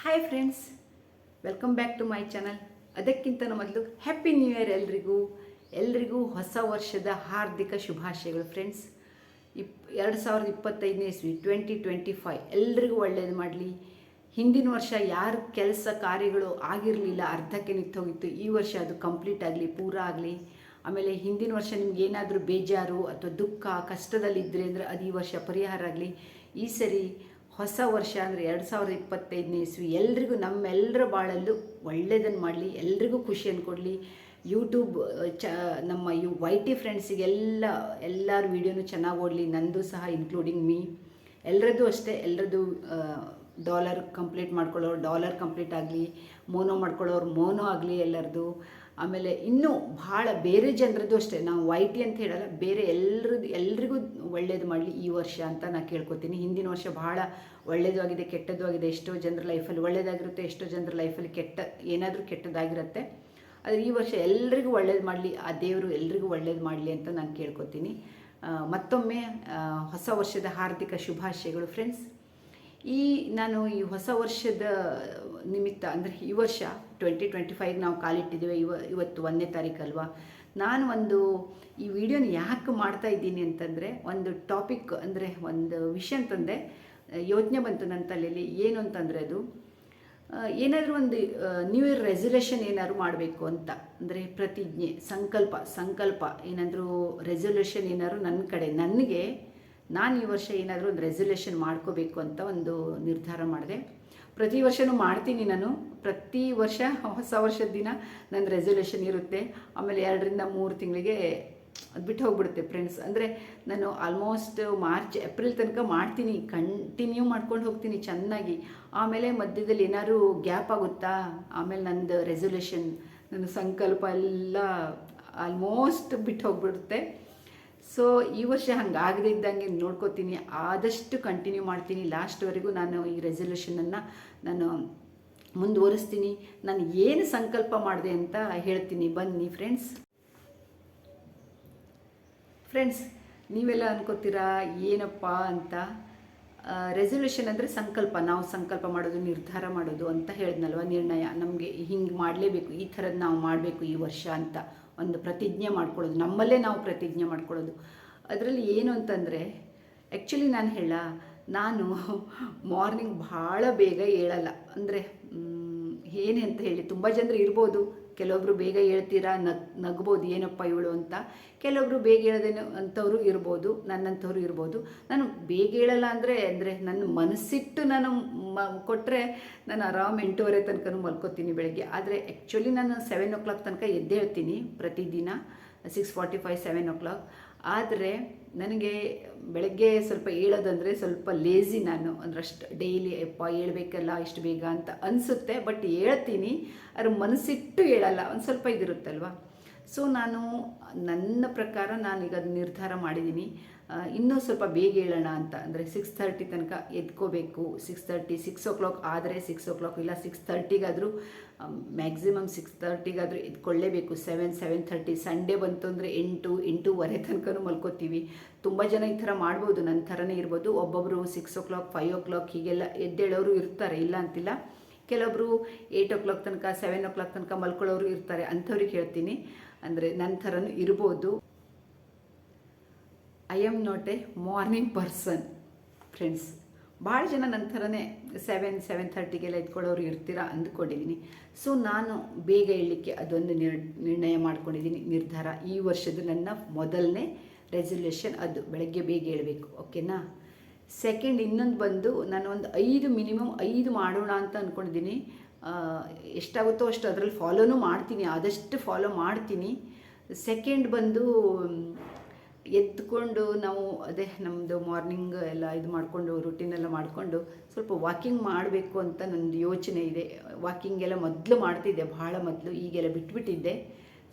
Hi friends welcome back to my channel ಅದಕ್ಕಿಂತ ಮೊದಲು happy new year ಎಲ್ರಿಗೂ. ಎಲ್ರಿಗೂ ಹೊಸ ವರ್ಷದ ಹಾರ್ದಿಕ ಶುಭಾಶಯಗಳು ಫ್ರೆಂಡ್ಸ್ ಇಪ್, ಎರಡು ಸಾವಿರದ ಇಪ್ಪತ್ತೈದನೇ ಇಸ್ವಿ ಟ್ವೆಂಟಿ ಟ್ವೆಂಟಿ ಫೈವ್ ಎಲ್ರಿಗೂ ಒಳ್ಳೇದು ಮಾಡಲಿ. ಹಿಂದಿನ ವರ್ಷ ಯಾರ ಕೆಲಸ ಕಾರ್ಯಗಳು ಆಗಿರಲಿಲ್ಲ, ಅರ್ಧಕ್ಕೆ ನಿಂತೋಗಿತ್ತು ಈ ವರ್ಷ ಅದು ಕಂಪ್ಲೀಟ್ ಆಗಲಿ, ಪೂರ ಆಗಲಿ. ಆಮೇಲೆ ಹಿಂದಿನ ವರ್ಷ ನಿಮ್ಗೆ ಏನಾದರೂ ಬೇಜಾರು ಅಥವಾ ದುಃಖ ಕಷ್ಟದಲ್ಲಿದ್ದರೆ ಅಂದರೆ ಅದು ಈ ವರ್ಷ ಪರಿಹಾರ ಆಗಲಿ. ಈ ಸರಿ ಹೊಸ ವರ್ಷ ಅಂದರೆ ಎರಡು ಸಾವಿರದ ಇಪ್ಪತ್ತೈದನೇ ಇಸ್ವಿ. ಎಲ್ರಿಗೂ ನಮ್ಮೆಲ್ಲರ ಬಾಳಲ್ಲೂ ಒಳ್ಳೆಯದನ್ನು ಮಾಡಲಿ, ಎಲ್ರಿಗೂ ಖುಷಿಯನ್ನು ಕೊಡಲಿ. ಯೂಟ್ಯೂಬ್ ಚ, ನಮ್ಮ ಯು ವೈ ಟಿ ಫ್ರೆಂಡ್ಸಿಗೆಲ್ಲ ಎಲ್ಲರ ವೀಡಿಯೋನು ಚೆನ್ನಾಗಿ ಓಡಲಿ, ನಂದು ಸಹ ಇನ್ಕ್ಲೂಡಿಂಗ್ ಮೀ ಎಲ್ಲರದ್ದು ಅಷ್ಟೇ ಎಲ್ಲರದ್ದು ಡಾಲರ್ ಕಂಪ್ಲೀಟ್ ಮಾಡ್ಕೊಳ್ಳೋರು ಡಾಲರ್ ಕಂಪ್ಲೀಟ್ ಆಗಲಿ ಮೋನೋ ಮಾಡ್ಕೊಳ್ಳೋರು ಮೋನೋ ಆಗಲಿ ಎಲ್ಲರದು. ಆಮೇಲೆ ಇನ್ನೂ ಭಾಳ ಬೇರೆ ಜನರದ್ದು ಅಷ್ಟೇ. ನಾವು ವೈಟಿ ಅಂತ ಹೇಳಲ್ಲ, ಬೇರೆ ಎಲ್ರದ್ದು, ಎಲ್ರಿಗೂ ಒಳ್ಳೇದು ಮಾಡಲಿ ಈ ವರ್ಷ ಅಂತ ನಾನು ಕೇಳ್ಕೊತೀನಿ. ಹಿಂದಿನ ವರ್ಷ ಭಾಳ ಒಳ್ಳೇದು ಆಗಿದೆ, ಕೆಟ್ಟದ್ದು ಆಗಿದೆ. ಎಷ್ಟೋ ಜನರ ಲೈಫಲ್ಲಿ ಒಳ್ಳೇದಾಗಿರುತ್ತೆ, ಎಷ್ಟೋ ಜನರ ಲೈಫಲ್ಲಿ ಕೆಟ್ಟ, ಏನಾದರೂ ಕೆಟ್ಟದಾಗಿರುತ್ತೆ ಆದರೆ ಈ ವರ್ಷ ಎಲ್ರಿಗೂ ಒಳ್ಳೇದು ಮಾಡಲಿ, ಆ ದೇವರು ಎಲ್ರಿಗೂ ಒಳ್ಳೇದು ಮಾಡಲಿ ಅಂತ ನಾನು ಕೇಳ್ಕೊತೀನಿ. ಮತ್ತೊಮ್ಮೆ ಹೊಸ ವರ್ಷದ ಹಾರ್ದಿಕ ಶುಭಾಶಯಗಳು ಫ್ರೆಂಡ್ಸ್ ಈ, ನಾನು ಈ ಹೊಸ ವರ್ಷದ ನಿಮಿತ್ತ, ಅಂದರೆ ಈ ವರ್ಷ ಟ್ವೆಂಟಿ ಟ್ವೆಂಟಿ ಫೈವ್ ನಾವು ಕಾಲಿಟ್ಟಿದ್ದೇವೆ, ಇವ, ಇವತ್ತು ಒಂದನೇ ತಾರೀಕು ಅಲ್ವಾ? ನಾನು ಒಂದು ಈ ವಿಡಿಯೋನ ಯಾಕೆ ಮಾಡ್ತಾ ಇದ್ದೀನಿ ಅಂತಂದರೆ, ಒಂದು ಟಾಪಿಕ್ ಅಂದರೆ ಒಂದು ವಿಷಯ ಅಂತಂದರೆ ಯೋಚನೆ ಬಂತು ನನ್ನ ತಲೆಯಲ್ಲಿ ಏನು ಅಂತಂದರೆ ಅದು ಏನಾದರೂ ಒಂದು ನ್ಯೂ ಇಯರ್ ರೆಸೊಲ್ಯೂಷನ್ ಏನಾದರೂ ಮಾಡಬೇಕು ಅಂತ. ಅಂದರೆ ಪ್ರತಿಜ್ಞೆ, ಸಂಕಲ್ಪ ಸಂಕಲ್ಪ, ಏನಾದರೂ ರೆಸೊಲ್ಯೂಷನ್ ಏನಾದರೂ ನನ್ನ ಕಡೆ, ನನಗೆ ನಾನು ಈ ವರ್ಷ ಏನಾದರೂ ಒಂದು ರೆಸೊಲ್ಯೂಷನ್ ಮಾಡ್ಕೋಬೇಕು ಅಂತ ಒಂದು ನಿರ್ಧಾರ ಮಾಡಿದೆ. ಪ್ರತಿ ವರ್ಷನೂ ಮಾಡ್ತೀನಿ ನಾನು. ಪ್ರತಿ ವರ್ಷ, ಹೊಸ ವರ್ಷದ ದಿನ ನನ್ನ ರೆಸೊಲ್ಯೂಷನ್ ಇರುತ್ತೆ. ಆಮೇಲೆ ಎರಡರಿಂದ ಮೂರು ತಿಂಗಳಿಗೆ ಅದು ಬಿಟ್ಟು ಹೋಗ್ಬಿಡುತ್ತೆ ಫ್ರೆಂಡ್ಸ್ ಅಂದರೆ ನಾನು ಆಲ್ಮೋಸ್ಟ್ ಮಾರ್ಚ್ ಏಪ್ರಿಲ್ ತನಕ ಮಾಡ್ತೀನಿ. ಕಂಟಿನ್ಯೂ ಮಾಡ್ಕೊಂಡು ಹೋಗ್ತೀನಿ ಚೆನ್ನಾಗಿ. ಆಮೇಲೆ ಮಧ್ಯದಲ್ಲಿ ಏನಾದ್ರು ಗ್ಯಾಪ್ ಆಗುತ್ತಾ? ಆಮೇಲೆ ನಂದು ರೆಸೊಲ್ಯೂಷನ್ ನನ್ನ ಸಂಕಲ್ಪ ಎಲ್ಲ ಆಲ್ಮೋಸ್ಟ್ ಬಿಟ್ಟು ಹೋಗ್ಬಿಡುತ್ತೆ. ಸೊ ಈ ವರ್ಷ ಹಂಗಾಗದೇ ಇದ್ದಂಗೆ ನೋಡ್ಕೋತೀನಿ. ಆದಷ್ಟು ಕಂಟಿನ್ಯೂ ಮಾಡ್ತೀನಿ. ಲಾಸ್ಟ್ವರೆಗೂ ನಾನು ಈ ರೆಸೊಲ್ಯೂಷನನ್ನು ನಾನು ಮುಂದುವರಿಸ್ತೀನಿ. ನಾನು ಏನು ಸಂಕಲ್ಪ ಮಾಡಿದೆ ಅಂತ ಹೇಳ್ತೀನಿ. ಬನ್ನಿ ಫ್ರೆಂಡ್ಸ್ ಫ್ರೆಂಡ್ಸ್ ನೀವೆಲ್ಲ ಅನ್ಕೋತೀರಾ, ಏನಪ್ಪ ಅಂತ? ರೆಸೊಲ್ಯೂಷನ್ ಅಂದರೆ ಸಂಕಲ್ಪ. ನಾವು ಸಂಕಲ್ಪ ಮಾಡೋದು, ನಿರ್ಧಾರ ಮಾಡೋದು ಅಂತ ಹೇಳಿದ್ನಲ್ವ ನಿರ್ಣಯ? ನಮಗೆ ಹಿಂಗೆ ಮಾಡಲೇಬೇಕು, ಈ ಥರದ್ದು ನಾವು ಮಾಡಬೇಕು ಈ ವರ್ಷ ಅಂತ ಒಂದು ಪ್ರತಿಜ್ಞೆ ಮಾಡ್ಕೊಳ್ಳೋದು. ನಮ್ಮಲ್ಲೇ ನಾವು ಪ್ರತಿಜ್ಞೆ ಮಾಡ್ಕೊಳ್ಳೋದು. ಅದರಲ್ಲಿ ಏನು ಅಂತಂದರೆ ಆ್ಯಕ್ಚುಲಿ ನಾನು ಹೇಳ, ನಾನು ಮಾರ್ನಿಂಗ್ ಭಾಳ ಬೇಗ ಹೇಳಲ್ಲ ಅಂದರೆ ಏನೇ ಅಂತ ಹೇಳಿ ತುಂಬ ಜನರು ಇರ್ಬೋದು. ಕೆಲವೊಬ್ರು ಬೇಗ ಹೇಳ್ತೀರಾ, ನಗ್, ನಗ್ಬೋದು, ಏನಪ್ಪ ಇವಳು ಅಂತ. ಕೆಲವೊಬ್ರು ಬೇಗ ಹೇಳೋದೇನು ಅಂಥವ್ರು ಇರ್ಬೋದು ನನ್ನಂಥವ್ರು ಇರ್ಬೋದು. ನಾನು ಬೇಗ ಹೇಳಲ್ಲ ಅಂದರೆ ಅಂದರೆ ನನ್ನ ಮನಸ್ಸಿಟ್ಟು ನಾನು ಮ ಕೊಟ್ಟರೆ ನಾನು ಆರಾಮ್ ಎಂಟೂವರೆ ತನಕ ಮಲ್ಕೋತೀನಿ ಬೆಳಗ್ಗೆ. ಆದರೆ ಆ್ಯಕ್ಚುಲಿ ನಾನು ಸೆವೆನ್ ಓ ಕ್ಲಾಕ್ ತನಕ ಎದ್ದೇಳ್ತೀನಿ ಪ್ರತಿದಿನ six forty five seven o'clock ಆದರೆ ನನಗೆ ಬೆಳಗ್ಗೆ ಸ್ವಲ್ಪ ಹೇಳೋದಂದರೆ ಸ್ವಲ್ಪ ಲೇಜಿ ನಾನು. ಅಂದ್ರೆ ಅಷ್ಟು ಡೈಲಿ ಅಪ್ಪ ಹೇಳ್ಬೇಕಲ್ಲ, ಇಷ್ಟು ಬೇಗ ಅಂತ ಅನಿಸುತ್ತೆ. ಬಟ್ ಹೇಳ್ತೀನಿ ಅದ್ರ ಮನಸ್ಸಿಟ್ಟು ಹೇಳಲ್ಲ. ಒಂದು ಸ್ವಲ್ಪ ಇದಿರುತ್ತಲ್ವ? ಸೊ ನಾನು, ನನ್ನ ಪ್ರಕಾರ ನಾನೀಗ ನಿರ್ಧಾರ ಮಾಡಿದ್ದೀನಿ ಇನ್ನೂ ಸ್ವಲ್ಪ ಬೇಗ ಹೇಳೋಣ ಅಂತ. ಅಂದರೆ ಸಿಕ್ಸ್ ತರ್ಟಿ ತನಕ ಎದ್ಕೋಬೇಕು. Six thirty six o'clock ಆದರೆ ಸಿಕ್ಸ್ ಓ ಕ್ಲಾಕ್ ಇಲ್ಲ ಸಿಕ್ಸ್ ತರ್ಟಿಗಾದರೂ ಮ್ಯಾಕ್ಸಿಮಮ್ ಸಿಕ್ಸ್ ತರ್ಟಿಗಾದರೂ ಎದ್ಕೊಳ್ಳೇಬೇಕು. ಸೆವೆನ್ ಸೆವೆನ್ ಥರ್ಟಿ ಸಂಡೇ ಬಂತು ಅಂದರೆ ಎಂಟು, ಎಂಟೂವರೆ ತನಕನೂ ಮಲ್ಕೋತೀವಿ. ತುಂಬ ಜನ ಈ ಥರ ಮಾಡ್ಬೋದು. ನನ್ನ ಥರನೇ ಇರ್ಬೋದು. ಒಬ್ಬೊಬ್ಬರು six o'clock five o'clock ಹೀಗೆಲ್ಲ ಎದ್ದೇಳೋರು ಇರ್ತಾರೆ, ಇಲ್ಲ ಅಂತಿಲ್ಲ. ಕೆಲವೊಬ್ಬರು ಏಯ್ಟ್ ಓ ಕ್ಲಾಕ್ ತನಕ ಸೆವೆನ್ ಓ ಕ್ಲಾಕ್ ತನಕ ಮಲ್ಕೊಳ್ಳೋರು ಇರ್ತಾರೆ. ಅಂಥವ್ರಿಗೆ ಹೇಳ್ತೀನಿ. ಅಂದರೆ ನನ್ನ ಥರನೂ ಇರ್ಬೋದು. I am not a morning person friends ಭಾಳ ಜನ ನನ್ನ ಥರನೇ ಸೆವೆನ್ ಸೆವೆನ್ ಥರ್ಟಿಗೆಲ್ಲ ಎತ್ಕೊಳ್ಳೋರು ಇರ್ತೀರಾ ಅಂದ್ಕೊಂಡಿದ್ದೀನಿ ಸೊ ನಾನು ಬೇಗ ಹೇಳಲಿಕ್ಕೆ ಅದೊಂದು ನಿರ್, ನಿರ್ಣಯ ಮಾಡ್ಕೊಂಡಿದ್ದೀನಿ ನಿರ್ಧಾರ. ಈ ವರ್ಷದ ನನ್ನ ಮೊದಲನೇ ರೆಸಲ್ಯೂಷನ್ ಅದು. ಬೆಳಗ್ಗೆ ಬೇಗ ಹೇಳಬೇಕು ಓಕೆನಾ ಸೆಕೆಂಡ್ ಇನ್ನೊಂದು ಬಂದು ನಾನು ಒಂದು ಐದು ಮಿನಿಮಮ್ ಐದು ಮಾಡೋಣ ಅಂತ ಅಂದ್ಕೊಂಡಿದ್ದೀನಿ ಎಷ್ಟಾಗುತ್ತೋ ಅಷ್ಟು ಅದರಲ್ಲಿ ಫಾಲೋನೂ ಮಾಡ್ತೀನಿ, ಆದಷ್ಟು ಫಾಲೋ ಮಾಡ್ತೀನಿ. ಸೆಕೆಂಡ್ ಬಂದು ಎತ್ಕೊಂಡು ನಾವು ಅದೇ ನಮ್ಮದು ಮಾರ್ನಿಂಗ್ ಎಲ್ಲ ಇದು ಮಾಡಿಕೊಂಡು ರುಟೀನ್ ಎಲ್ಲ ಮಾಡಿಕೊಂಡು ಸ್ವಲ್ಪ ವಾಕಿಂಗ್ ಮಾಡಬೇಕು ಅಂತ ನಂದು ಯೋಚನೆ ಇದೆ. ವಾಕಿಂಗ್ ಎಲ್ಲ ಮೊದಲು ಮಾಡ್ತಿದ್ದೆ ಭಾಳ ಮೊದಲು, ಈಗೆಲ್ಲ ಬಿಟ್ಬಿಟ್ಟಿದ್ದೆ.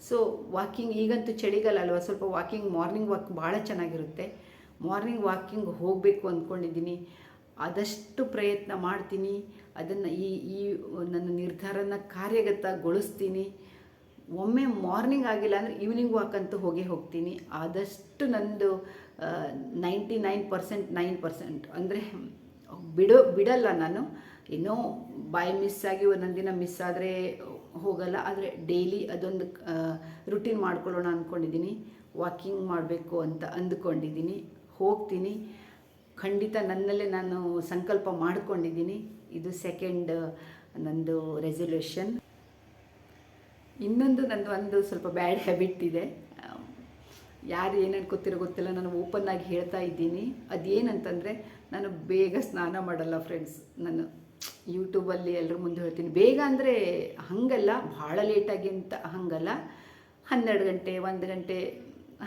ಸೊ ವಾಕಿಂಗ್ ಈಗಂತೂ ಚಳಿಗಾಲ ಅಲ್ವಾ ಸ್ವಲ್ಪ ವಾಕಿಂಗ್ ಮಾರ್ನಿಂಗ್ ವಾಕ್ ಭಾಳ ಚೆನ್ನಾಗಿರುತ್ತೆ. ಮಾರ್ನಿಂಗ್ ವಾಕಿಂಗ್ ಹೋಗಬೇಕು ಅಂದ್ಕೊಂಡಿದ್ದೀನಿ. ಆದಷ್ಟು ಪ್ರಯತ್ನ ಮಾಡ್ತೀನಿ. ಅದನ್ನು ಈ ಈ ನನ್ನ ನಿರ್ಧಾರನ ಕಾರ್ಯಗತಗೊಳಿಸ್ತೀನಿ. ಒಮ್ಮೆ ಮಾರ್ನಿಂಗ್ ಆಗಿಲ್ಲ ಅಂದರೆ ಈವ್ನಿಂಗ್ ವಾಕ್ ಅಂತೂ ಹೋಗಿ ಹೋಗ್ತೀನಿ. ಆದಷ್ಟು ನಂದು ninety nine percent nine percent ಅಂದರೆ ಬಿಡೋ, ಬಿಡಲ್ಲ ನಾನು. ಏನೋ ಬಾಯ್ ಮಿಸ್ ಆಗಿ ಒಂದೊಂದು ದಿನ ಮಿಸ್ ಆದರೆ ಹೋಗಲ್ಲ. ಆದರೆ ಡೈಲಿ ಅದೊಂದು ರುಟೀನ್ ಮಾಡ್ಕೊಳ್ಳೋಣ ಅಂದ್ಕೊಂಡಿದ್ದೀನಿ ವಾಕಿಂಗ್ ಮಾಡಬೇಕು ಅಂತ ಅಂದ್ಕೊಂಡಿದ್ದೀನಿ. ಹೋಗ್ತೀನಿ. ಖಂಡಿತ ನನ್ನಲ್ಲೇ ನಾನು ಸಂಕಲ್ಪ ಮಾಡ್ಕೊಂಡಿದ್ದೀನಿ. ಇದು ಸೆಕೆಂಡ್ ನಂದು ರೆಸೊಲ್ಯೂಷನ್ ಇನ್ನೊಂದು ನಂದು ಒಂದು ಸ್ವಲ್ಪ ಬ್ಯಾಡ್ ಹ್ಯಾಬಿಟ್ ಇದೆ. ಯಾರು ಏನೇನು ಗೊತ್ತಿರೋ ಗೊತ್ತಿಲ್ಲ, ನಾನು ಓಪನ್ ಆಗಿ ಹೇಳ್ತಾ ಇದ್ದೀನಿ. ಅದೇನಂತಂದರೆ, ನಾನು ಬೇಗ ಸ್ನಾನ ಮಾಡಲ್ಲ ಫ್ರೆಂಡ್ಸ್ ನಾನು ಯೂಟ್ಯೂಬಲ್ಲಿ ಎಲ್ಲರೂ ಮುಂದೆ ಹೇಳ್ತೀನಿ. ಬೇಗ ಅಂದರೆ ಹಾಗಲ್ಲ, ಭಾಳ ಲೇಟಾಗಿ ಅಂತ ಹಾಗಲ್ಲ. ಹನ್ನೆರಡು ಗಂಟೆ, ಒಂದು ಗಂಟೆ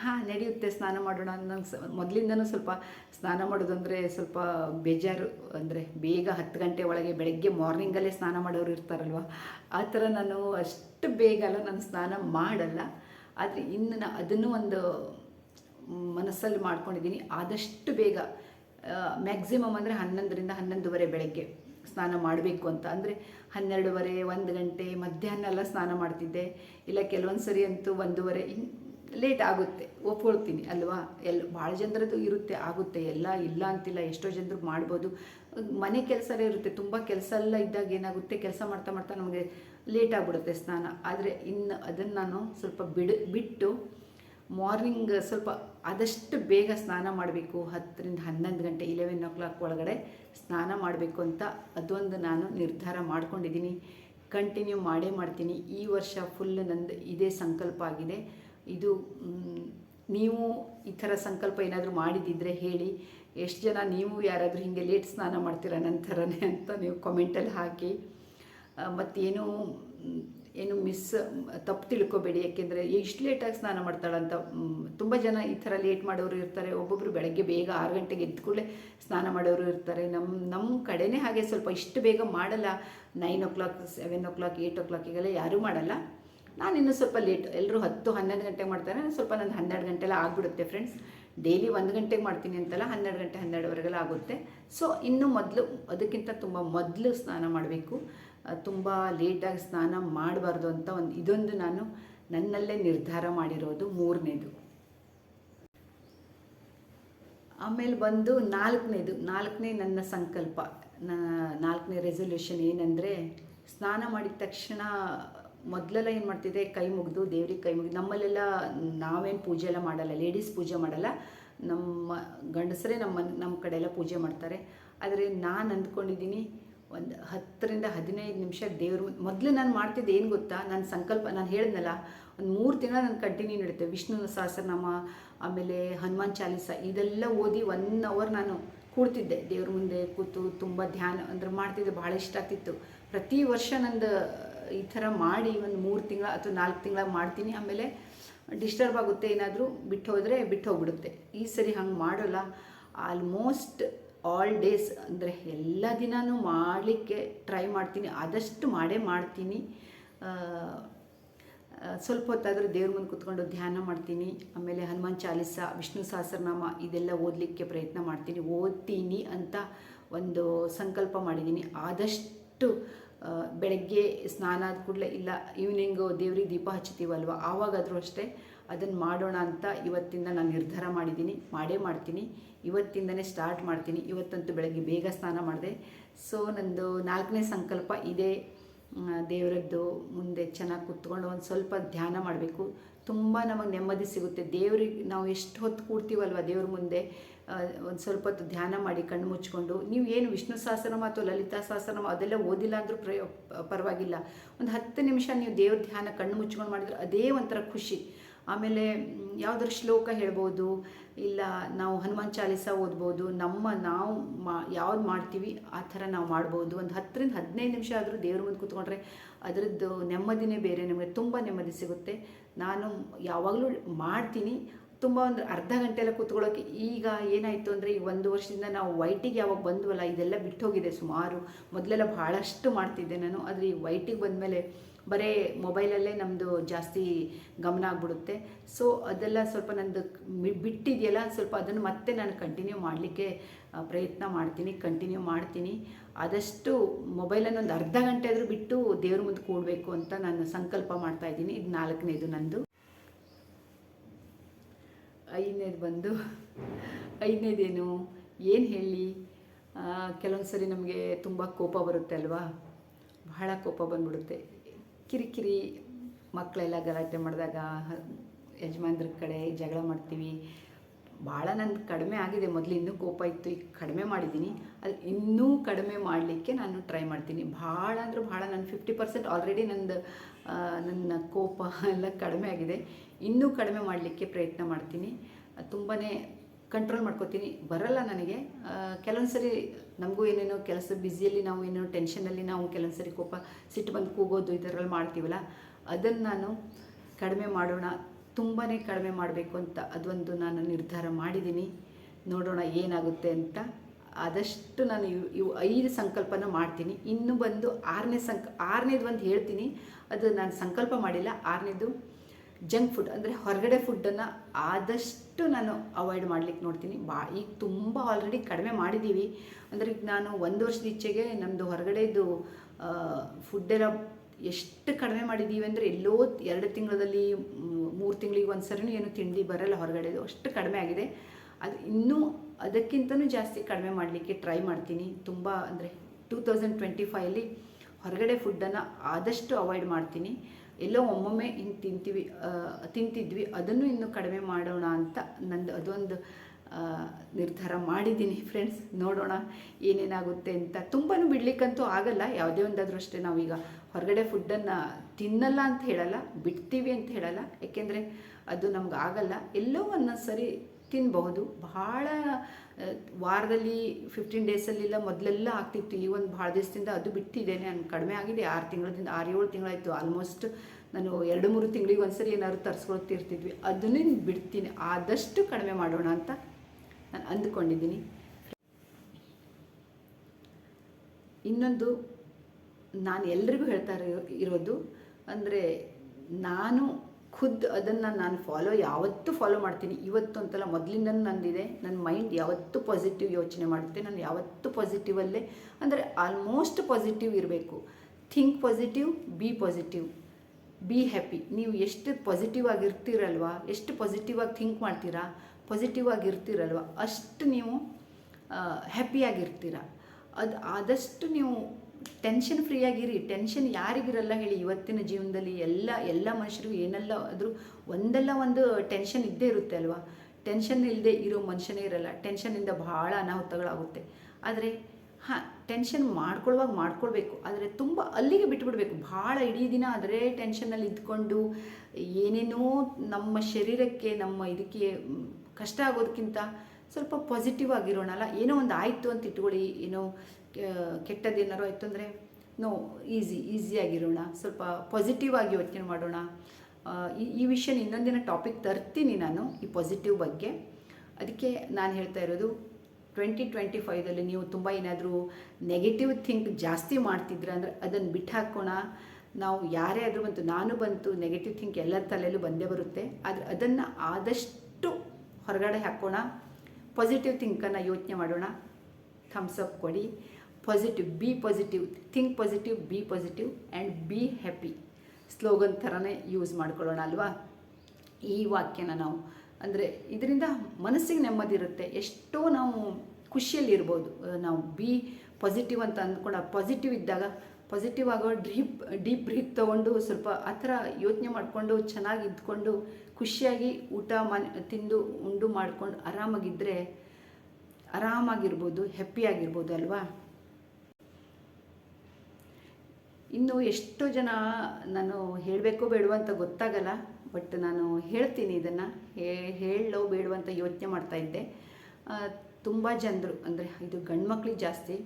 ಹಾಂ, ನಡೆಯುತ್ತೆ. ಸ್ನಾನ ಮಾಡೋಣ ನಂಗೆ ಸ, ಮೊದಲಿಂದನೂ ಸ್ವಲ್ಪ ಸ್ನಾನ ಮಾಡೋದು ಅಂದರೆ ಸ್ವಲ್ಪ ಬೇಜಾರು. ಅಂದರೆ ಬೇಗ ಹತ್ತು ಗಂಟೆ ಒಳಗೆ ಬೆಳಗ್ಗೆ ಮಾರ್ನಿಂಗಲ್ಲೇ ಸ್ನಾನ ಮಾಡೋರು ಇರ್ತಾರಲ್ವ? ಆ ಥರ ನಾನು ಅಷ್ಟು ಬೇಗ ಅಲ್ಲ, ನಾನು ಸ್ನಾನ ಮಾಡಲ್ಲ. ಆದರೆ ಇನ್ನು ನಾನು ಅದನ್ನು ಒಂದು ಮನಸ್ಸಲ್ಲಿ ಮಾಡ್ಕೊಂಡಿದ್ದೀನಿ. ಆದಷ್ಟು ಬೇಗ ಮ್ಯಾಕ್ಸಿಮಮ್ ಅಂದರೆ ಹನ್ನೊಂದರಿಂದ ಹನ್ನೊಂದುವರೆ ಬೆಳಗ್ಗೆ ಸ್ನಾನ ಮಾಡಬೇಕು ಅಂತ. ಅಂದರೆ ಹನ್ನೆರಡುವರೆ, ಒಂದು ಗಂಟೆ ಮಧ್ಯಾಹ್ನ ಎಲ್ಲ ಸ್ನಾನ ಮಾಡ್ತಿದ್ದೆ. ಇಲ್ಲ ಕೆಲವೊಂದು ಸರಿ ಅಂತೂ ಒಂದೂವರೆ ಲೇಟ್ ಆಗುತ್ತೆ, ಒಪ್ಕೊಳ್ತೀನಿ ಅಲ್ವಾ? ಎಲ್ಲ ಭಾಳ ಜನರದ್ದು ಇರುತ್ತೆ, ಆಗುತ್ತೆ, ಎಲ್ಲ ಇಲ್ಲ ಅಂತಿಲ್ಲ, ಎಷ್ಟೋ ಜನರು ಮಾಡ್ಬೋದು. ಮನೆ ಕೆಲಸನೇ ಇರುತ್ತೆ, ತುಂಬ ಕೆಲಸ ಎಲ್ಲ ಇದ್ದಾಗ ಏನಾಗುತ್ತೆ, ಕೆಲಸ ಮಾಡ್ತಾ ಮಾಡ್ತಾ ನಮಗೆ ಲೇಟ್ ಆಗಿಬಿಡುತ್ತೆ ಸ್ನಾನ. ಆದರೆ ಇನ್ನು ಅದನ್ನು ನಾನು ಸ್ವಲ್ಪ ಬಿಡು, ಬಿಟ್ಟು ಮಾರ್ನಿಂಗ್ ಸ್ವಲ್ಪ ಆದಷ್ಟು ಬೇಗ ಸ್ನಾನ ಮಾಡಬೇಕು. ಹತ್ತರಿಂದ ಹನ್ನೊಂದು ಗಂಟೆ ಇಲೆವೆನ್ ಓ ಕ್ಲಾಕ್ ಒಳಗಡೆ ಸ್ನಾನ ಮಾಡಬೇಕು ಅಂತ ಅದೊಂದು ನಾನು ನಿರ್ಧಾರ ಮಾಡ್ಕೊಂಡಿದ್ದೀನಿ. ಕಂಟಿನ್ಯೂ ಮಾಡೇ ಮಾಡ್ತೀನಿ. ಈ ವರ್ಷ ಫುಲ್ ನಂದು ಇದೇ ಸಂಕಲ್ಪ ಆಗಿದೆ. ಇದು ನೀವು ಈ ಥರ ಸಂಕಲ್ಪ ಏನಾದರೂ ಮಾಡಿದ್ದಿದ್ರೆ ಹೇಳಿ, ಎಷ್ಟು ಜನ ನೀವು ಯಾರಾದರೂ ಹೀಗೆ ಲೇಟ್ ಸ್ನಾನ ಮಾಡ್ತೀರಾ ನನ್ನ ಅಂತ ನೀವು ಕಾಮೆಂಟಲ್ಲಿ ಹಾಕಿ. ಮತ್ತೇನು, ಏನು ಮಿಸ್ ತಪ್ಪು ತಿಳ್ಕೊಬೇಡಿ, ಯಾಕೆಂದರೆ ಇಷ್ಟು ಲೇಟಾಗಿ ಸ್ನಾನ ಮಾಡ್ತಾಳಂತ ತುಂಬ ಜನ ಈ ಥರ ಲೇಟ್ ಮಾಡೋರು ಇರ್ತಾರೆ. ಒಬ್ಬೊಬ್ಬರು ಬೆಳಗ್ಗೆ ಬೇಗ ಆರು ಗಂಟೆಗೆ ಎದ್ದ ಕೂಡಲೇ ಸ್ನಾನ ಮಾಡೋರು ಇರ್ತಾರೆ. ನಮ್ಮ ನಮ್ಮ ಕಡೆನೇ ಹಾಗೆ ಸ್ವಲ್ಪ ಇಷ್ಟು ಬೇಗ ಮಾಡಲ್ಲ. Nine o'clock seven o'clock eight ಓ ಕ್ಲಾಕಿಗೆಲ್ಲ ಯಾರೂ ಮಾಡಲ್ಲ. ನಾನು ಇನ್ನೂ ಸ್ವಲ್ಪ ಲೇಟ್ ಎಲ್ಲರೂ ಹತ್ತು ಹನ್ನೊಂದು ಗಂಟೆಗೆ ಮಾಡ್ತಾರೆ. ಸ್ವಲ್ಪ ನಂದು ಹನ್ನೆರಡು ಗಂಟೆಲ್ಲ ಆಗಿಬಿಡುತ್ತೆ ಫ್ರೆಂಡ್ಸ್ ಡೈಲಿ ಒಂದು ಗಂಟೆಗೆ ಮಾಡ್ತೀನಿ ಅಂತಲ್ಲ ಹನ್ನೆರಡು ಗಂಟೆ ಹನ್ನೆರಡುವರೆಗೆಲ್ಲ ಆಗುತ್ತೆ. ಸೊ ಇನ್ನೂ ಮೊದಲು, ಅದಕ್ಕಿಂತ ತುಂಬ ಮೊದಲು ಸ್ನಾನ ಮಾಡಬೇಕು. ತುಂಬ ಲೇಟಾಗಿ ಸ್ನಾನ ಮಾಡಬಾರ್ದು ಅಂತ ಒಂದು, ಇದೊಂದು ನಾನು ನನ್ನಲ್ಲೇ ನಿರ್ಧಾರ ಮಾಡಿರೋದು ಮೂರನೇದು. ಆಮೇಲೆ ಬಂದು ನಾಲ್ಕನೇದು. ನಾಲ್ಕನೇ ನನ್ನ ಸಂಕಲ್ಪ. ನಾಲ್ಕನೇ ರೆಸೊಲ್ಯೂಷನ್ ಏನಂದರೆ, ಸ್ನಾನ ಮಾಡಿದ ತಕ್ಷಣ ಮೊದಲೆಲ್ಲ ಏನು ಮಾಡ್ತಿದ್ದೆ, ಕೈ ಮುಗಿದು, ದೇವ್ರಿಗೆ ಕೈ ಮುಗಿದು, ನಮ್ಮಲ್ಲೆಲ್ಲ ನಾವೇನು ಪೂಜೆ ಎಲ್ಲ ಮಾಡಲ್ಲ ಲೇಡೀಸ್ ಪೂಜೆ ಮಾಡಲ್ಲ. ನಮ್ಮ ಗಂಡಸರೇ ನಮ್ಮ ನಮ್ಮ ಕಡೆ ಎಲ್ಲ ಪೂಜೆ ಮಾಡ್ತಾರೆ. ಆದರೆ ನಾನು ಅಂದ್ಕೊಂಡಿದ್ದೀನಿ, ಒಂದು ಹತ್ತರಿಂದ ಹದಿನೈದು ನಿಮಿಷ ದೇವ್ರ ಮೊದಲು ನಾನು ಮಾಡ್ತಿದ್ದೆ ಏನು ಗೊತ್ತಾ? ನನ್ನ ಸಂಕಲ್ಪ, ನಾನು ಹೇಳಿದ್ನಲ್ಲ, ಒಂದು ಮೂರು ತಿಂಗಳು ನಾನು ಕಂಟಿನ್ಯೂ ನಡುತ್ತೆ ವಿಷ್ಣು ಸಹಸ್ರನಾಮ, ಆಮೇಲೆ ಹನುಮಾನ್ ಚಾಲೀಸ, ಇದೆಲ್ಲ ಓದಿ ಒನ್ ಅವರ್ ನಾನು ಕೂಡ್ತಿದ್ದೆ. ದೇವ್ರ ಮುಂದೆ ಕೂತು ತುಂಬ ಧ್ಯಾನ, ಅಂದ್ರೆ ಮಾಡ್ತಿದ್ದೆ, ಭಾಳ ಇಷ್ಟ ಆಗ್ತಿತ್ತು. ಪ್ರತಿ ವರ್ಷ ನಂದು ಈ ಥರ ಮಾಡಿ ಒಂದು ಮೂರು ತಿಂಗಳ ಅಥವಾ ನಾಲ್ಕು ತಿಂಗಳ ಮಾಡ್ತೀನಿ. ಆಮೇಲೆ ಡಿಸ್ಟರ್ಬ್ ಆಗುತ್ತೆ, ಏನಾದರೂ ಬಿಟ್ಟು ಹೋದರೆ ಬಿಟ್ಟು ಹೋಗ್ಬಿಡುತ್ತೆ. ಈ ಸರಿ ಹಂಗೆ ಮಾಡೋಲ್ಲ. ಆಲ್ಮೋಸ್ಟ್ ಆಲ್ ಡೇಸ್ ಅಂದರೆ ಎಲ್ಲ ದಿನವೂ ಮಾಡಲಿಕ್ಕೆ ಟ್ರೈ ಮಾಡ್ತೀನಿ. ಆದಷ್ಟು ಮಾಡೇ ಮಾಡ್ತೀನಿ. ಸ್ವಲ್ಪ ಹೊತ್ತಾದರೂ ದೇವ್ರ ಮುಂದೆ ಕುತ್ಕೊಂಡು ಧ್ಯಾನ ಮಾಡ್ತೀನಿ. ಆಮೇಲೆ ಹನುಮಾನ್ ಚಾಲೀಸ, ವಿಷ್ಣು ಸಹಸ್ರನಾಮ ಇದೆಲ್ಲ ಓದಲಿಕ್ಕೆ ಪ್ರಯತ್ನ ಮಾಡ್ತೀನಿ. ಓದ್ತೀನಿ ಅಂತ ಒಂದು ಸಂಕಲ್ಪ ಮಾಡಿದ್ದೀನಿ. ಆದಷ್ಟು ಬೆಳಗ್ಗೆ ಸ್ನಾನ ಆದ ಕೂಡಲೇ ಇಲ್ಲ ಈವ್ನಿಂಗು ದೇವ್ರಿಗೆ ದೀಪ ಹಚ್ತೀವಲ್ವ ಆವಾಗಾದರೂ ಅಷ್ಟೇ ಅದನ್ನು ಮಾಡೋಣ ಅಂತ ಇವತ್ತಿಂದ ನಾನು ನಿರ್ಧಾರ ಮಾಡಿದ್ದೀನಿ, ಮಾಡೇ ಮಾಡ್ತೀನಿ. ಇವತ್ತಿಂದನೇ ಸ್ಟಾರ್ಟ್ ಮಾಡ್ತೀನಿ. ಇವತ್ತಂತೂ ಬೆಳಗ್ಗೆ ಬೇಗ ಸ್ನಾನ ಮಾಡಿದೆ. ಸೊ ನಂದು ನಾಲ್ಕನೇ ಸಂಕಲ್ಪ ಇದೇ. ದೇವರದ್ದು ಮುಂದೆ ಚೆನ್ನಾಗಿ ಕೂತ್ಕೊಂಡು ಒಂದು ಸ್ವಲ್ಪ ಧ್ಯಾನ ಮಾಡಬೇಕು. ತುಂಬ ನಮಗೆ ನೆಮ್ಮದಿ ಸಿಗುತ್ತೆ. ದೇವ್ರಿಗೆ ನಾವು ಎಷ್ಟು ಹೊತ್ತು ಕೂಡ್ತೀವಲ್ವ ದೇವ್ರ ಮುಂದೆ? ಒಂದು ಸ್ವಲ್ಪ ಹೊತ್ತು ಧ್ಯಾನ ಮಾಡಿ ಕಣ್ಣು ಮುಚ್ಕೊಂಡು ನೀವು ಏನು ವಿಷ್ಣು ಸಹಸ್ರನಾಮ ಅಥವಾ ಲಲಿತಾ ಸಹಸ್ರನಾಮ ಅದೆಲ್ಲ ಓದಿಲ್ಲ ಅಂದರೂ ಪ್ರಯ, ಪರವಾಗಿಲ್ಲ. ಒಂದು ಹತ್ತು ನಿಮಿಷ ನೀವು ದೇವ್ರ ಧ್ಯಾನ ಕಣ್ಣು ಮುಚ್ಕೊಂಡು ಮಾಡಿದ್ರೆ ಅದೇ ಒಂಥರ ಖುಷಿ. ಆಮೇಲೆ ಯಾವುದಾದ್ರು ಶ್ಲೋಕ ಹೇಳ್ಬೋದು, ಇಲ್ಲ ನಾವು ಹನುಮಾನ್ ಚಾಲೀಸ ಓದ್ಬೋದು, ನಮ್ಮ ನಾವು ಮಾ, ಯಾವ್ದು ಮಾಡ್ತೀವಿ ಆ ಥರ ನಾವು ಮಾಡ್ಬೋದು. ಒಂದು ಹತ್ತರಿಂದ ಹದಿನೈದು ನಿಮಿಷ ಆದರೂ ದೇವ್ರ ಮುಂದೆ ಕೂತ್ಕೊಂಡ್ರೆ ಅದರದ್ದು ನೆಮ್ಮದಿನೇ ಬೇರೆ, ನಮಗೆ ತುಂಬ ನೆಮ್ಮದಿ ಸಿಗುತ್ತೆ. ನಾನು ಯಾವಾಗಲೂ ಮಾಡ್ತೀನಿ ತುಂಬ ಒಂದು ಅರ್ಧ ಗಂಟೆ ಎಲ್ಲ ಕೂತ್ಕೊಳ್ಳೋಕೆ ಈಗ ಏನಾಯಿತು ಅಂದರೆ ಈ ಒಂದು ವರ್ಷದಿಂದ ನಾವು ವೈಟಿಗೆ ಯಾವಾಗ ಬಂದ್ವಲ್ಲ, ಇದೆಲ್ಲ ಬಿಟ್ಟು ಹೋಗಿದೆ ಸುಮಾರು. ಮೊದಲೆಲ್ಲ ಭಾಳಷ್ಟು ಮಾಡ್ತಿದ್ದೆ ನಾನು. ಆದರೆ ಈ ವೈಟಿಗೆ ಬಂದಮೇಲೆ ಬರೀ ಮೊಬೈಲಲ್ಲೇ ನಮ್ಮದು ಜಾಸ್ತಿ ಗಮನ ಆಗ್ಬಿಡುತ್ತೆ. ಸೊ ಅದೆಲ್ಲ ಸ್ವಲ್ಪ ನಂದು ಬಿಟ್ಟಿದೆಯಲ್ಲ, ಸ್ವಲ್ಪ ಅದನ್ನು ಮತ್ತೆ ನಾನು ಕಂಟಿನ್ಯೂ ಮಾಡಲಿಕ್ಕೆ ಪ್ರಯತ್ನ ಮಾಡ್ತೀನಿ ಕಂಟಿನ್ಯೂ ಮಾಡ್ತೀನಿ. ಆದಷ್ಟು ಮೊಬೈಲನ್ನು ಒಂದು ಅರ್ಧ ಗಂಟೆ ಆದರೂ ಬಿಟ್ಟು ದೇವ್ರ ಮುಂದೆ ಕೂಡಬೇಕು ಅಂತ ನಾನು ಸಂಕಲ್ಪ ಮಾಡ್ತಾ ಇದ್ದೀನಿ. ಇದು ನಾಲ್ಕನೇದು ನಂದು. ಐದನೇದು ಬಂದು, ಐದನೇದೇನು, ಏನು ಹೇಳಿ? ಕೆಲವೊಂದು ಸರಿ ನಮಗೆ ತುಂಬ ಕೋಪ ಬರುತ್ತೆ ಅಲ್ವಾ? ಬಹಳ ಕೋಪ ಬಂದ್ಬಿಡುತ್ತೆ. ಕಿರಿಕಿರಿ ಮಕ್ಕಳೆಲ್ಲ ಗಲಾಟೆ ಮಾಡಿದಾಗ, ಯಜಮಾನ್ರ ಕಡೆ ಜಗಳ ಮಾಡ್ತೀವಿ. ಭಾಳ ನಂದು ಕಡಿಮೆ ಆಗಿದೆ. ಮೊದಲು ಇನ್ನೂ ಕೋಪ ಇತ್ತು, ಈಗ ಕಡಿಮೆ ಮಾಡಿದ್ದೀನಿ. ಅದು ಇನ್ನೂ ಕಡಿಮೆ ಮಾಡಲಿಕ್ಕೆ ನಾನು ಟ್ರೈ ಮಾಡ್ತೀನಿ. ಭಾಳ ಅಂದ್ರೆ ಭಾಳ, ನಾನು ಫಿಫ್ಟಿ ಪರ್ಸೆಂಟ್ ಆಲ್ರೆಡಿ ನಂದು ನನ್ನ ಕೋಪ ಎಲ್ಲ ಕಡಿಮೆ ಆಗಿದೆ. ಇನ್ನೂ ಕಡಿಮೆ ಮಾಡಲಿಕ್ಕೆ ಪ್ರಯತ್ನ ಮಾಡ್ತೀನಿ. ತುಂಬಾ ಕಂಟ್ರೋಲ್ ಮಾಡ್ಕೋತೀನಿ. ಬರಲ್ಲ ನನಗೆ. ಕೆಲವೊಂದು ಸರಿ ನಮಗೂ ಏನೇನೋ ಕೆಲಸ ಬ್ಯುಸಿಯಲ್ಲಿ ನಾವು ಏನೋ ಟೆನ್ಷನಲ್ಲಿ ನಾವು ಕೆಲವೊಂದು ಸರಿ ಕೋಪ, ಸಿಟ್ಟು ಬಂದು ಕೂಗೋದು, ಈ ಮಾಡ್ತೀವಲ್ಲ, ಅದನ್ನು ನಾನು ಕಡಿಮೆ ಮಾಡೋಣ. ತುಂಬಾ ಕಡಿಮೆ ಮಾಡಬೇಕು ಅಂತ ಅದೊಂದು ನಾನು ನಿರ್ಧಾರ ಮಾಡಿದ್ದೀನಿ. ನೋಡೋಣ ಏನಾಗುತ್ತೆ ಅಂತ. ಆದಷ್ಟು ನಾನು ಇವು ಐದು ಸಂಕಲ್ಪನ ಮಾಡ್ತೀನಿ. ಇನ್ನು ಬಂದು ಆರನೇ ಸಂಕ, ಆರನೇದು ಒಂದು ಹೇಳ್ತೀನಿ. ಅದು ನಾನು ಸಂಕಲ್ಪ ಮಾಡಿಲ್ಲ. ಆರನೇದು ಜಂಕ್ ಫುಡ್, ಅಂದರೆ ಹೊರಗಡೆ ಫುಡ್ಡನ್ನು ಆದಷ್ಟು ನಾನು ಅವಾಯ್ಡ್ ಮಾಡ್ಲಿಕ್ಕೆ ನೋಡ್ತೀನಿ. ಬಾ, ಈಗ ತುಂಬ ಆಲ್ರೆಡಿ ಕಡಿಮೆ ಮಾಡಿದ್ದೀವಿ. ಅಂದರೆ ಈಗ ನಾನು ಒಂದು ವರ್ಷದ ಈಚೆಗೆ ನಮ್ಮದು ಹೊರಗಡೆದು ಫುಡ್ಡೆಲ್ಲ ಎಷ್ಟು ಕಡಿಮೆ ಮಾಡಿದ್ದೀವಿ ಅಂದರೆ ಎಲ್ಲೋ ಎರಡು ತಿಂಗಳಲ್ಲಿ, ಮೂರು ತಿಂಗಳಿಗೆ ಒಂದು ಸರಿನೂ ಏನು ತಿಂಡಿ ಬರಲ್ಲ ಹೊರಗಡೆ. ಅಷ್ಟು ಕಡಿಮೆ ಆಗಿದೆ. ಅದು ಇನ್ನೂ ಅದಕ್ಕಿಂತನೂ ಜಾಸ್ತಿ ಕಡಿಮೆ ಮಾಡಲಿಕ್ಕೆ ಟ್ರೈ ಮಾಡ್ತೀನಿ. ತುಂಬ ಅಂದರೆ ಟೂ ತೌಸಂಡ್ ಟ್ವೆಂಟಿ ಫೈವಲ್ಲಿ ಹೊರಗಡೆ ಫುಡ್ಡನ್ನು ಆದಷ್ಟು ಅವಾಯ್ಡ್ ಮಾಡ್ತೀನಿ. ಎಲ್ಲೋ ಒಮ್ಮೊಮ್ಮೆ ಹಿಂಗೆ ತಿಂತೀವಿ ತಿಂತಿದ್ವಿ. ಅದನ್ನು ಇನ್ನೂ ಕಡಿಮೆ ಮಾಡೋಣ ಅಂತ ನಂದು ಅದೊಂದು ನಿರ್ಧಾರ ಮಾಡಿದ್ದೀನಿ ಫ್ರೆಂಡ್ಸ್ ನೋಡೋಣ ಏನೇನಾಗುತ್ತೆ ಅಂತ. ತುಂಬಾ ಬಿಡ್ಲಿಕ್ಕಂತೂ ಆಗಲ್ಲ. ಯಾವುದೇ ಒಂದಾದರೂ ಅಷ್ಟೇ ನಾವೀಗ ಹೊರಗಡೆ ಫುಡ್ಡನ್ನು ತಿನ್ನಲ್ಲ ಅಂತ ಹೇಳಲ್ಲ, ಬಿಡ್ತೀವಿ ಅಂತ ಹೇಳಲ್ಲ. ಯಾಕೆಂದರೆ ಅದು ನಮ್ಗೆ ಆಗಲ್ಲ. ಎಲ್ಲೋ ಒಂದೊಂದು ಸರಿ ತಿನ್ನಬಹುದು ಬಹಳ ವಾರದಲ್ಲಿ ಫಿಫ್ಟೀನ್ ಡೇಸಲ್ಲೆಲ್ಲ ಮೊದಲೆಲ್ಲ ಆಗ್ತಿತ್ತು. ಈ ಒಂದು ಭಾಳ ದಿವಸದಿಂದ ಅದು ಬಿಟ್ಟಿದ್ದೇನೆ ನಾನು ಕಡಿಮೆ ಆಗಿದೆ. ಆರು ತಿಂಗಳದಿಂದ, ಆರು ಏಳು ತಿಂಗಳಾಯಿತು. ಆಲ್ಮೋಸ್ಟ್ ನಾನು ಎರಡು ಮೂರು ತಿಂಗಳಿಗೆ ಒಂದ್ಸರಿ ಏನಾದ್ರು ತರಿಸ್ಕೊಳ್ತಿರ್ತಿದ್ವಿ ಅದನ್ನೇ ಬಿಡ್ತೀನಿ. ಆದಷ್ಟು ಕಡಿಮೆ ಮಾಡೋಣ ಅಂತ ನಾನು ಅಂದುಕೊಂಡಿದ್ದೀನಿ. ಇನ್ನೊಂದು ನಾನು ಎಲ್ರಿಗೂ ಹೇಳ್ತಾ ಇರೋ ಇರೋದು, ಅಂದರೆ ನಾನು ಖುದ್ ಅದನ್ನು ನಾನು ಫಾಲೋ ಯಾವತ್ತೂ ಫಾಲೋ ಮಾಡ್ತೀನಿ. ಇವತ್ತು ಅಂತಲ್ಲ ಮೊದಲಿಂದ ನಂದಿದೆ. ನನ್ನ ಮೈಂಡ್ ಯಾವತ್ತೂ ಪಾಸಿಟಿವ್ ಯೋಚನೆ ಮಾಡುತ್ತೆ. ನಾನು ಯಾವತ್ತೂ ಪಾಸಿಟಿವಲ್ಲೇ ಅಂದರೆ ಆಲ್ಮೋಸ್ಟ್ ಪಾಸಿಟಿವ್ ಇರಬೇಕು. Think positive be positive be happy ನೀವು ಎಷ್ಟು ಪಾಸಿಟಿವ್ ಆಗಿರ್ತೀರಲ್ವಾ, ಎಷ್ಟು ಪಾಸಿಟಿವ್ ಆಗಿ ಥಿಂಕ್ ಮಾಡ್ತೀರಾ ಪಾಸಿಟಿವ್ ಆಗಿರ್ತೀರಲ್ವ ಅಷ್ಟು ನೀವು ಹ್ಯಾಪಿಯಾಗಿರ್ತೀರ ಅದು ಆದಷ್ಟು ನೀವು ಟೆನ್ಷನ್ ಫ್ರೀ ಆಗಿರಿ ಟೆನ್ಷನ್ ಯಾರಿಗಿರಲ್ಲ ಹೇಳಿ ಇವತ್ತಿನ ಜೀವನದಲ್ಲಿ ಎಲ್ಲ ಎಲ್ಲ ಮನುಷ್ಯರು ಏನೆಲ್ಲ ಆದರೂ ಒಂದಲ್ಲ ಒಂದು ಟೆನ್ಷನ್ ಇದ್ದೇ ಇರುತ್ತೆ ಅಲ್ವಾ? ಟೆನ್ಷನ್ ಇಲ್ಲದೆ ಇರೋ ಮನುಷ್ಯನೇ ಇರಲ್ಲ ಟೆನ್ಷನಿಂದ ಭಾಳ ಅನಾಹುತಗಳಾಗುತ್ತೆ. ಆದರೆ, ಹಾಂ ಟೆನ್ಷನ್ ಮಾಡ್ಕೊಳ್ಳುವಾಗ ಮಾಡ್ಕೊಳ್ಬೇಕು, ಆದರೆ ತುಂಬ ಅಲ್ಲಿಗೆ ಬಿಟ್ಬಿಡ್ಬೇಕು. ಭಾಳ ಇಡೀ ದಿನ ಅದರೇ ಟೆನ್ಷನ್ನಲ್ಲಿ ಇದ್ಕೊಂಡು ಏನೇನೋ ನಮ್ಮ ಶರೀರಕ್ಕೆ, ನಮ್ಮ ಇದಕ್ಕೆ ಕಷ್ಟ ಆಗೋದಕ್ಕಿಂತ ಸ್ವಲ್ಪ ಪಾಸಿಟಿವ್ ಆಗಿರೋಣಲ್ಲ, ಏನೋ ಒಂದು ಆಯಿತು ಅಂತ ಇಟ್ಕೊಳ್ಳಿ, ಏನೋ ಕೆಟ್ಟದ್ದೇನಾರು ಆಯಿತು ಅಂದರೆ ನೋ ಈಸಿ ಈಸಿಯಾಗಿರೋಣ ಸ್ವಲ್ಪ ಪಾಸಿಟಿವ್ ಆಗಿ ಯೋಚನೆ ಮಾಡೋಣ. ಈ ಈ ವಿಷಯ ಇನ್ನೊಂದಿನ ಟಾಪಿಕ್ ತರ್ತೀನಿ ನಾನು, ಈ ಪಾಸಿಟಿವ್ ಬಗ್ಗೆ. ಅದಕ್ಕೆ ನಾನು ಹೇಳ್ತಾ ಇರೋದು ಟ್ವೆಂಟಿ ಟ್ವೆಂಟಿ ಫೈವ್ದಲ್ಲಿ ನೀವು ತುಂಬ ಏನಾದರೂ ನೆಗೆಟಿವ್ ಥಿಂಕ್ ಜಾಸ್ತಿ ಮಾಡ್ತಿದ್ರೆ ಅಂದರೆ ಅದನ್ನು ಬಿಟ್ಟು ಹಾಕೋಣ ನಾವು ಯಾರೇ ಆದರೂ ಬಂತು, ನಾನು ಬಂತು ನೆಗೆಟಿವ್ ಥಿಂಕ್ ಎಲ್ಲರ ತಲೆಯಲ್ಲೂ ಬಂದೇ ಬರುತ್ತೆ. ಆದರೆ ಅದನ್ನು ಆದಷ್ಟು ಹೊರಗಡೆ ಹಾಕೋಣ ಪಾಸಿಟಿವ್ ಥಿಂಕನ್ನು ಯೋಚನೆ ಮಾಡೋಣ. ಥಮ್ಸ್ ಅಪ್ ಕೊಡಿ. Positive be positive think positive be positive and be happy slogan ಥರನೇ ಯೂಸ್ ಮಾಡ್ಕೊಳ್ಳೋಣ ಅಲ್ವಾ? ಈ ವಾಕ್ಯನ ನಾವು. ಅಂದರೆ ಇದರಿಂದ ಮನಸ್ಸಿಗೆ ನೆಮ್ಮದಿ ಇರುತ್ತೆ. ಎಷ್ಟೋ ನಾವು ಖುಷಿಯಲ್ಲಿರ್ಬೋದು ನಾವು ಬಿ ಪಾಸಿಟಿವ್ ಅಂತ ಅಂದ್ಕೊಂಡು ಪಾಸಿಟಿವ್ ಇದ್ದಾಗ ಪಾಸಿಟಿವ್ ಆಗೋ ಡೀಪ್ ಡೀಪ್ ಬ್ರೀತ್ ತೊಗೊಂಡು ಸ್ವಲ್ಪ ಆ ಥರ ಯೋಚನೆ ಮಾಡಿಕೊಂಡು, ಚೆನ್ನಾಗಿ ಇದ್ಕೊಂಡು, ಖುಷಿಯಾಗಿ ಊಟ ಮನೆ, ತಿಂದು, ಉಂಡು ಮಾಡ್ಕೊಂಡು ಆರಾಮಾಗಿದ್ದರೆ ಆರಾಮಾಗಿರ್ಬೋದು, ಹ್ಯಾಪಿಯಾಗಿರ್ಬೋದು ಅಲ್ವಾ? ಇನ್ನು ಎಷ್ಟೋ ಜನ ನಾನು ಹೇಳಬೇಕು ಬೇಡುವಂತ ಅಂತ ಗೊತ್ತಾಗಲ್ಲ, ಬಟ್ ನಾನು ಹೇಳ್ತೀನಿ ಇದನ್ನು ಹೇಳೋ ಬೇಡವೋ ಅಂತ ಯೋಚನೆ ಮಾಡ್ತಾ ಇದ್ದೆ. ತುಂಬ ಜನರು, ಅಂದರೆ ಇದು ಗಂಡು ಮಕ್ಳಿಗೆ ಜಾಸ್ತಿ.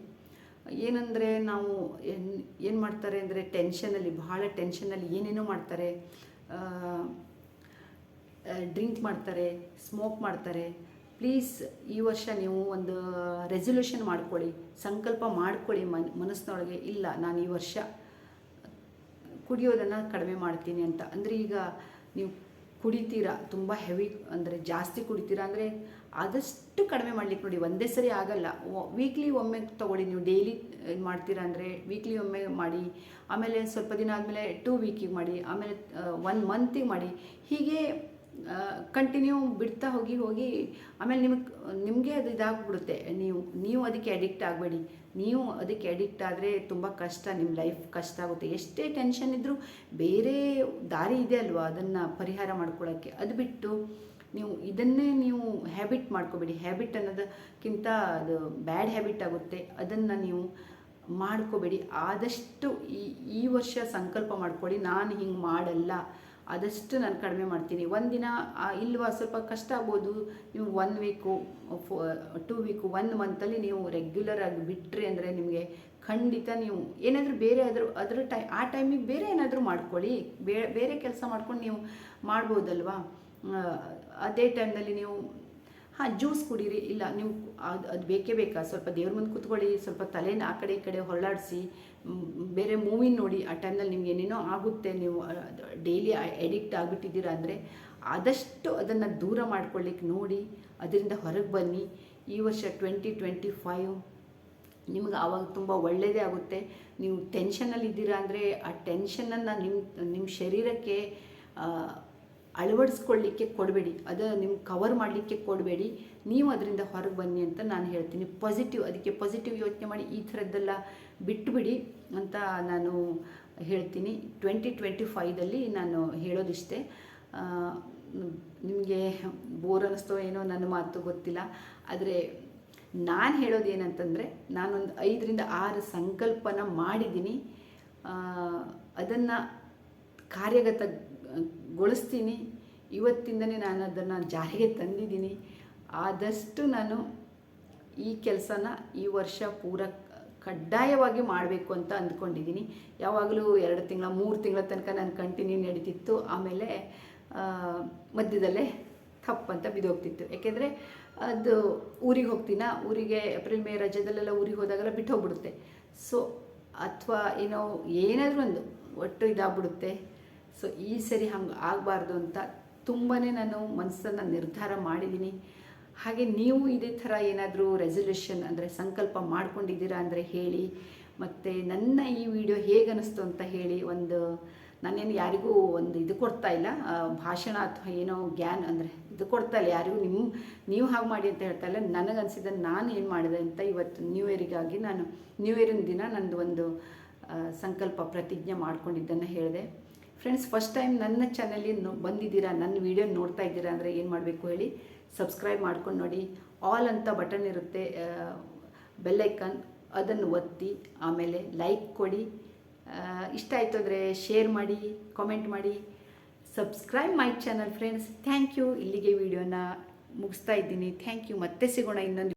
ಏನಂದರೆ ನಾವು ಏನು ಏನು ಮಾಡ್ತಾರೆ ಅಂದರೆ ಟೆನ್ಷನಲ್ಲಿ ಭಾಳ ಟೆನ್ಷನಲ್ಲಿ ಏನೇನೋ ಮಾಡ್ತಾರೆ. ಡ್ರಿಂಕ್ ಮಾಡ್ತಾರೆ, ಸ್ಮೋಕ್ ಮಾಡ್ತಾರೆ. ಪ್ಲೀಸ್ ಈ ವರ್ಷ ನೀವು ಒಂದು ರೆಸೊಲ್ಯೂಷನ್ ಮಾಡ್ಕೊಳ್ಳಿ, ಸಂಕಲ್ಪ ಮಾಡ್ಕೊಳ್ಳಿ ಮನ್, ಮನಸ್ಸಿನೊಳಗೆ, ಇಲ್ಲ ನಾನು ಈ ವರ್ಷ ಕುಡಿಯೋದನ್ನು ಕಡಿಮೆ ಮಾಡ್ತೀನಿ ಅಂತ. ಅಂದರೆ ಈಗ ನೀವು ಕುಡಿತೀರಾ, ತುಂಬ ಹೆವಿ ಅಂದರೆ ಜಾಸ್ತಿ ಕುಡಿತೀರಾ ಅಂದರೆ ಆದಷ್ಟು ಕಡಿಮೆ ಮಾಡ್ಲಿಕ್ಕೆ ನೋಡಿ, ಒಂದೇ ಸರಿ ಆಗಲ್ಲ. ವೀಕ್ಲಿ ಒಮ್ಮೆ ತೊಗೊಳ್ಳಿ, ನೀವು ಡೈಲಿ ಇದು ಮಾಡ್ತೀರಾ ಅಂದರೆ ವೀಕ್ಲಿ ಒಮ್ಮೆ ಮಾಡಿ, ಆಮೇಲೆ ಸ್ವಲ್ಪ ದಿನ ಆದಮೇಲೆ ಟೂ ವೀಕಿಗೆ ಮಾಡಿ, ಆಮೇಲೆ ಒನ್ ಮಂತಿಗೆ ಮಾಡಿ, ಹೀಗೆ ಕಂಟಿನ್ಯೂ ಬಿಡ್ತಾ ಹೋಗಿ ಹೋಗಿ ಆಮೇಲೆ ನಿಮಗೆ ನಿಮಗೆ ಅದು ಇದಾಗ್ಬಿಡುತ್ತೆ. ನೀವು ನೀವು ಅದಕ್ಕೆ ಅಡಿಕ್ಟ್ ಆಗಬೇಡಿ. ನೀವು ಅದಕ್ಕೆ ಅಡಿಕ್ಟ್ ಆದರೆ ತುಂಬ ಕಷ್ಟ ನಿಮ್ಮ ಲೈಫ್ ಕಷ್ಟ ಆಗುತ್ತೆ. ಎಷ್ಟೇ ಟೆನ್ಷನ್ ಇದ್ದರೂ ಬೇರೆ ದಾರಿ ಇದೆ ಅಲ್ವಾ ಅದನ್ನು ಪರಿಹಾರ ಮಾಡ್ಕೊಳ್ಳೋಕ್ಕೆ ಅದು ಬಿಟ್ಟು ನೀವು ಇದನ್ನೇ ನೀವು ಹ್ಯಾಬಿಟ್ ಮಾಡ್ಕೋಬೇಡಿ. ಹ್ಯಾಬಿಟ್ ಅನ್ನೋದಕ್ಕಿಂತ ಅದು ಬ್ಯಾಡ್ ಹ್ಯಾಬಿಟ್ ಆಗುತ್ತೆ. ಅದನ್ನು ನೀವು ಮಾಡ್ಕೋಬೇಡಿ. ಆದಷ್ಟು ಈ ಈ ವರ್ಷ ಸಂಕಲ್ಪ ಮಾಡ್ಕೊಳ್ಳಿ ನಾನು ಹಿಂಗೆ ಮಾಡಲ್ಲ. ಆದಷ್ಟು ನಾನು ಕಡಿಮೆ ಮಾಡ್ತೀನಿ. ಒಂದಿನ ಇಲ್ವಾ ಸ್ವಲ್ಪ ಕಷ್ಟ ಆಗ್ಬೋದು. ನೀವು one week four two week one ಮಂತಲ್ಲಿ ನೀವು ರೆಗ್ಯುಲರ್ ಆಗಿ ಬಿಟ್ಟರೆ ಅಂದರೆ ನಿಮಗೆ ಖಂಡಿತ ನೀವು ಏನಾದರೂ ಬೇರೆ ಆದರೂ, ಅದ್ರ ಟೈ, ಆ ಟೈಮಿಗೆ ಬೇರೆ ಏನಾದರೂ ಮಾಡ್ಕೊಳ್ಳಿ. ಬೇರೆ ಬೇರೆ ಕೆಲಸ ಮಾಡ್ಕೊಂಡು ನೀವು ಮಾಡ್ಬೋದಲ್ವಾ? ಅದೇ ಟೈಮ್ನಲ್ಲಿ ನೀವು ಹಾಂ, ಜ್ಯೂಸ್ ಕುಡೀರಿ. ಇಲ್ಲ, ನೀವು ಅದು ಅದು ಬೇಕೇ ಬೇಕಾ? ಸ್ವಲ್ಪ ದೇವ್ರ ಮುಂದೆ ಕೂತ್ಕೊಳ್ಳಿ, ಸ್ವಲ್ಪ ತಲೆನ ಆ ಕಡೆ ಈ ಕಡೆ ಹೊರಳಾಡಿಸಿ ಬೇರೆ ಮೂವಿ ನೋಡಿ, ಆ ಟೈಮ್ನಲ್ಲಿ ನಿಮ್ಗೆ ಏನೇನೋ ಆಗುತ್ತೆ, ನೀವು ಡೈಲಿ ಎಡಿಕ್ಟ್ ಆಗಿಬಿಟ್ಟಿದ್ದೀರಾ ಅಂದರೆ, ಆದಷ್ಟು ಅದನ್ನು ದೂರ ಮಾಡ್ಕೊಳ್ಳಿಕ್ಕೆ ನೋಡಿ, ಅದರಿಂದ ಹೊರಗೆ ಬನ್ನಿ. ಈ ವರ್ಷ ಟ್ವೆಂಟಿ ಟ್ವೆಂಟಿ ಫೈವ್ ನಿಮ್ಗೆ ಆವಾಗ ತುಂಬ ಒಳ್ಳೆಯದೇ ಆಗುತ್ತೆ. ನೀವು ಟೆನ್ಷನಲ್ಲಿ ಇದ್ದೀರಾ ಅಂದರೆ, ಆ ಟೆನ್ಷನನ್ನು ನಿಮ್ಮ ನಿಮ್ಮ ಶರೀರಕ್ಕೆ ಅಳವಡಿಸ್ಕೊಳ್ಳಿಕ್ಕೆ ಕೊಡಬೇಡಿ, ಅದು ನಿಮ್ಗೆ ಕವರ್ ಮಾಡಲಿಕ್ಕೆ ಕೊಡಬೇಡಿ, ನೀವು ಅದರಿಂದ ಹೊರಗೆ ಬನ್ನಿ ಅಂತ ನಾನು ಹೇಳ್ತೀನಿ. ಪಾಸಿಟಿವ್ ಅದಕ್ಕೆ ಪಾಸಿಟಿವ್ ಯೋಚನೆ ಮಾಡಿ, ಈ ಥರದ್ದೆಲ್ಲ ಬಿಟ್ಟುಬಿಡಿ ಅಂತ ನಾನು ಹೇಳ್ತೀನಿ. ಟ್ವೆಂಟಿ ಟ್ವೆಂಟಿ ಫೈದಲ್ಲಿ ನಾನು ಹೇಳೋದಿಷ್ಟೇ ನಿಮಗೆ ಬೋರ್ ಅನ್ನಿಸ್ತೋ ಏನೋ ನನ್ನ ಮಾತು ಗೊತ್ತಿಲ್ಲ, ಆದರೆ ನಾನು ಹೇಳೋದು ಏನಂತಂದರೆ ನಾನೊಂದು ಐದರಿಂದ ಆರು ಸಂಕಲ್ಪನ ಮಾಡಿದ್ದೀನಿ. ಅದನ್ನು ಕಾರ್ಯಗತಗೊಳಿಸ್ತೀನಿ ಇವತ್ತಿಂದನೇ ನಾನು ಅದನ್ನು ಜಾರಿಗೆ ತಂದಿದ್ದೀನಿ. ಆದಷ್ಟು ನಾನು ಈ ಕೆಲಸನ ಈ ವರ್ಷ ಪೂರ ಕಡ್ಡಾಯವಾಗಿ ಮಾಡಬೇಕು ಅಂತ ಅಂದ್ಕೊಂಡಿದ್ದೀನಿ. ಯಾವಾಗಲೂ ಎರಡು ತಿಂಗಳ, ಮೂರು ತಿಂಗಳ ತನಕ ನಾನು ಕಂಟಿನ್ಯೂ ನಡೀತಿತ್ತು. ಆಮೇಲೆ ಮಧ್ಯದಲ್ಲೇ ಮಧ್ಯದಲ್ಲೇ ತಪ್ಪಂತ ಬಿದ್ದೋಗ್ತಿತ್ತು. ಯಾಕೆಂದರೆ ಅದು ಊರಿಗೆ ಹೋಗ್ತೀನ? ಊರಿಗೆ ಏಪ್ರಿಲ್, ಮೇ ರಜದಲ್ಲೆಲ್ಲ ಊರಿಗೆ ಹೋದಾಗೆಲ್ಲ ಬಿಟ್ಟು ಹೋಗ್ಬಿಡುತ್ತೆ. ಸೊ ಅಥವಾ ಏನೋ ಏನಾದರೂ ಒಂದು ಒಟ್ಟು ಇದಾಗ್ಬಿಡುತ್ತೆ. ಸೊ ಈ ಸರಿ ಹಂಗೆ ಆಗಬಾರ್ದು ಅಂತ ತುಂಬಾ ನಾನು ಮನಸ್ಸನ್ನು ನಿರ್ಧಾರ ಮಾಡಿದ್ದೀನಿ ಹಾಗೆ ನೀವು ಇದೇ ಥರ ಏನಾದರೂ ರೆಸಲ್ಯೂಷನ್ ಅಂದರೆ ಸಂಕಲ್ಪ ಮಾಡ್ಕೊಂಡಿದ್ದೀರಾ ಅಂದರೆ ಹೇಳಿ, ಮತ್ತು ನನ್ನ ಈ ವಿಡಿಯೋ ಹೇಗೆ ಅನ್ನಿಸ್ತು ಅಂತ ಹೇಳಿ ಒಂದು ನಾನೇನು ಯಾರಿಗೂ ಒಂದು ಇದು ಕೊಡ್ತಾ ಇಲ್ಲ ಭಾಷಣ ಅಥವಾ ಏನೋ ಗ್ಯಾನ್ ಅಂದರೆ ಇದು ಕೊಡ್ತಾ ಇಲ್ಲ. ಯಾರಿಗೂ ನಿಮ್ಮ ನೀವು ಹಾಗೆ ಮಾಡಿ ಅಂತ ಹೇಳ್ತಾ ಇಲ್ಲ. ನನಗನ್ಸಿದ ನಾನು ಏನು ಮಾಡಿದೆ ಅಂತ ಇವತ್ತು ನ್ಯೂ ಇಯರಿಗಾಗಿ ನಾನು ನ್ಯೂ ಇಯರಿನ ದಿನ ನಂದು ಒಂದು ಸಂಕಲ್ಪ ಪ್ರತಿಜ್ಞೆ ಮಾಡ್ಕೊಂಡಿದ್ದನ್ನು ಹೇಳಿದೆ. ಫ್ರೆಂಡ್ಸ್ ಫಸ್ಟ್ ಟೈಮ್ ನನ್ನ ಚಾನಲ್ಲಿ ಬಂದಿದ್ದೀರಾ, ನನ್ನ ವಿಡಿಯೋ ನೋಡ್ತಾ ಇದ್ದೀರಾ ಅಂದರೆ ಏನು ಮಾಡಬೇಕು ಹೇಳಿ? ಸಬ್ಸ್ಕ್ರೈಬ್ ಮಾಡ್ಕೊಂಡು ನೋಡಿ. ಆಲ್ ಅಂತ ಬಟನ್ ಇರುತ್ತೆ ಬೆಲ್ಲೈಕನ್ ಅದನ್ನು ಒತ್ತಿ, ಆಮೇಲೆ ಲೈಕ್ ಕೊಡಿ. ಇಷ್ಟ ಆಯಿತು ಅಂದರೆ ಶೇರ್ ಮಾಡಿ ಕಾಮೆಂಟ್ ಮಾಡಿ. Subscribe my channel friends thank you ಇಲ್ಲಿಗೆ ವಿಡಿಯೋನ ಮುಗಿಸ್ತಾ ಇದ್ದೀನಿ. ಥ್ಯಾಂಕ್ ಯು ಮತ್ತೆ ಸಿಗೋಣ ಇನ್ನೊಂದು